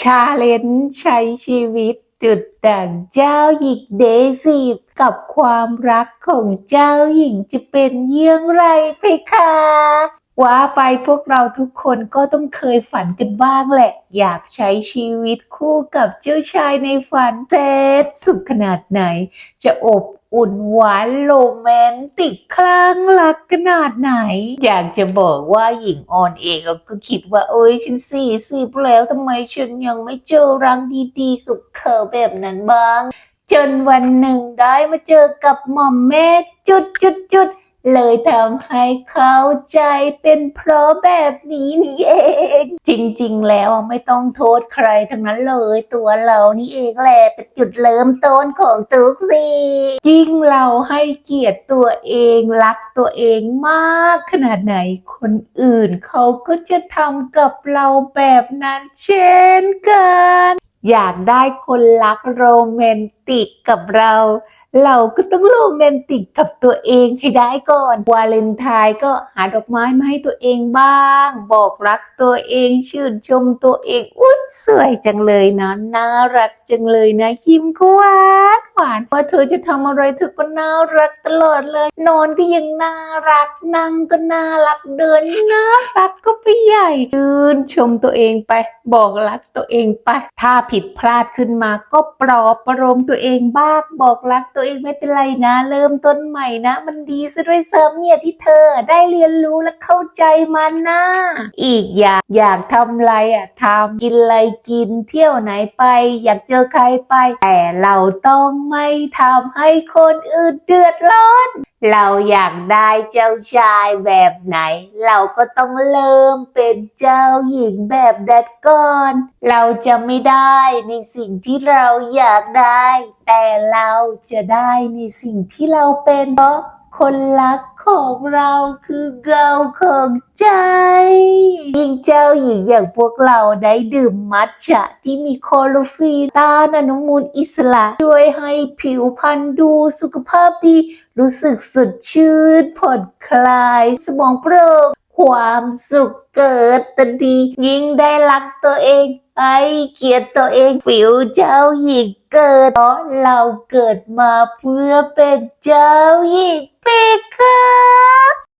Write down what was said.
ชาเลนจ์ใช้ชีวิตดุดดั่งเจ้าหญิงเดซีฟกับความรักของเจ้าหญิงจะเป็นเยี่ยงไรเพคะ ว่าไปพวกเราทุกคนก็ต้องเคยฝันกันบ้างแหละ อยากใช้ชีวิตคู่กับเจ้าชายในฝันเซตสุขขนาดไหน จะอบอุ่นหวานโรแมนติกคลั่งรักขนาดไหน อยากจะบอกว่าหญิงออนเองก็คิดว่าเอ้ยฉันสี่สิบแล้วทำไมฉันยังไม่เจอรักดีๆกับเขาแบบนั้นบ้าง จนวันหนึ่งได้มาเจอกับหม่อมแม่จุดจุดจุดๆ เลยทำให้เข้าใจเป็นเพราะแบบนี้นี่เอง จริงๆ แล้วไม่ต้องโทษใครทั้งนั้นเลยตัวเรานี่เองแหละเป็นจุดเริ่มต้นของทุกสิ่งยิ่งเราให้เกียรติตัวเองรักตัวเองมากขนาดไหนคนอื่นเขาก็จะทำกับเราแบบนั้นเช่นกัน อยากได้คนรักโรแมนติกกับเรา เราก็ต้องโรแมนติกกับตัวเองให้ได้ก่อน วาเลนไทน์ก็หาดอกไม้มาให้ตัวเองบ้าง บอกรักตัวเองชื่นชมตัวเอง อุ้ยสวยจังเลยนะ น่ารักจังเลยนะยิ้มก็หวานหวานว่าเธอจะทำอะไรเธอก็น่ารักตลอดเลย นอนก็ยังน่ารัก นั่งก็น่ารักเดินน่ารักก็ไปใหญ่ชื่นชมตัวเองไป บอกรักตัวเองไป ถ้าผิดพลาดขึ้นมาก็ปลอบประโลมตัวัวเองบ้างบอกรักตัวเองไม่เป็นไรนะ เริ่มต้นใหม่นะ มันดีซะด้วยเสริมเนี่ยที่เธอได้เรียนรู้และเข้าใจมันนะอีกอย่างอยากทำอะไรอะทำกินอะไรกินเที่ยวไหนไป อยากเจอใครไป แต่เราต้องไม่ทำให้คนอื่นเดือดร้อน เราอยากได้เจ้าชายแบบไหน เราก็ต้องเริ่มเป็นเจ้าหญิงแบบแดดก่อน เราจะไม่ได้ในสิ่งที่เราอยากได้ แต่เราจะได้ในสิ่งที่เราเป็นเพราะ คนรักของเราคือเราของใจ ยิ่งเจ้าหญิงอย่างพวกเราได้ดื่มมัทฉะที่มีโคโลฟีนต้านอนุมูลอิสระ ช่วยให้ผิวพรรณดูสุขภาพดี รู้สึกสดชื่นผ่อนคลาย สมองโปร่ง ความสุขเกิดตันทียิ่งได้รักตัวเองไอ้เกียรติตัวเองผิวเจ้าหญิงเกิดเพราะเราเกิดมาเพื่อเป็นเจ้าหญิงเปคะ